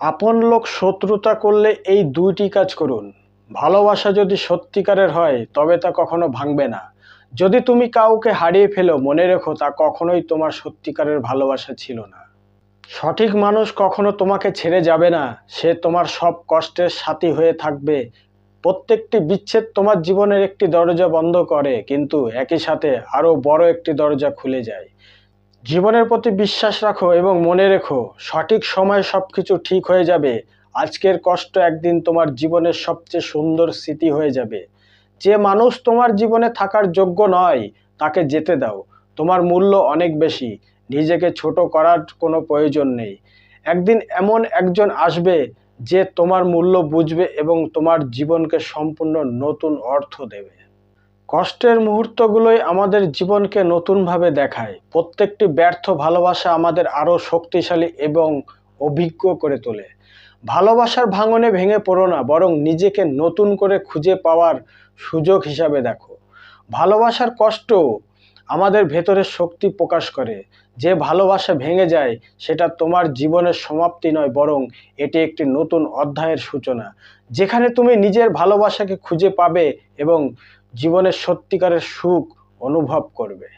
আপন লোক শত্রুতা করলে এই দুইটি কাজ করুন। ভালোবাসা যদি সত্যিকারের হয়, তবে তা কখনো ভাঙবে না। যদি তুমি কাউকে হারিয়ে ফেলো, মনে রেখো, তা কখনোই তোমার সত্যিকারের ভালোবাসা ছিল না। সঠিক মানুষ কখনো তোমাকে ছেড়ে যাবে না। সে তোমার সব কষ্টের সাথী হয়ে থাকবে। প্রত্যেকটি বিচ্ছেদ তোমার জীবনের একটি দরজা বন্ধ করে, কিন্তু একই সাথে আরও বড় একটি দরজা খুলে যায়। জীবনের প্রতি বিশ্বাস রাখো এবং মনে রেখো, সঠিক সময় সব কিছু ঠিক হয়ে যাবে। আজকের কষ্ট একদিন তোমার জীবনের সবচেয়ে সুন্দর স্মৃতি হয়ে যাবে। যে মানুষ তোমার জীবনে থাকার যোগ্য নয়, তাকে যেতে দাও। তোমার মূল্য অনেক বেশি, নিজেকে ছোট করার কোনো প্রয়োজন নেই। একদিন এমন একজন আসবে যে তোমার মূল্য বুঝবে এবং তোমার জীবনকে সম্পূর্ণ নতুন অর্থ দেবে। কষ্টের মুহূর্তগুলোই আমাদের জীবনকে নতুনভাবে দেখায়। প্রত্যেকটি ব্যর্থ ভালোবাসা আমাদের আরও শক্তিশালী এবং অভিজ্ঞ করে তোলে। ভালোবাসার ভাঙনে ভেঙে পড়ো না, বরং নিজেকে নতুন করে খুঁজে পাওয়ার সুযোগ হিসাবে দেখো। ভালোবাসার কষ্ট আমাদের ভেতরের শক্তি প্রকাশ করে। যে ভালোবাসা ভেঙে যায়, সেটা তোমার জীবনের সমাপ্তি নয়, বরং এটি একটি নতুন অধ্যায়ের সূচনা। যেখানে তুমি নিজের ভালোবাসাকে খুঁজে পাবে এবং জীবনের সত্যিকারের সুখ অনুভব করবে।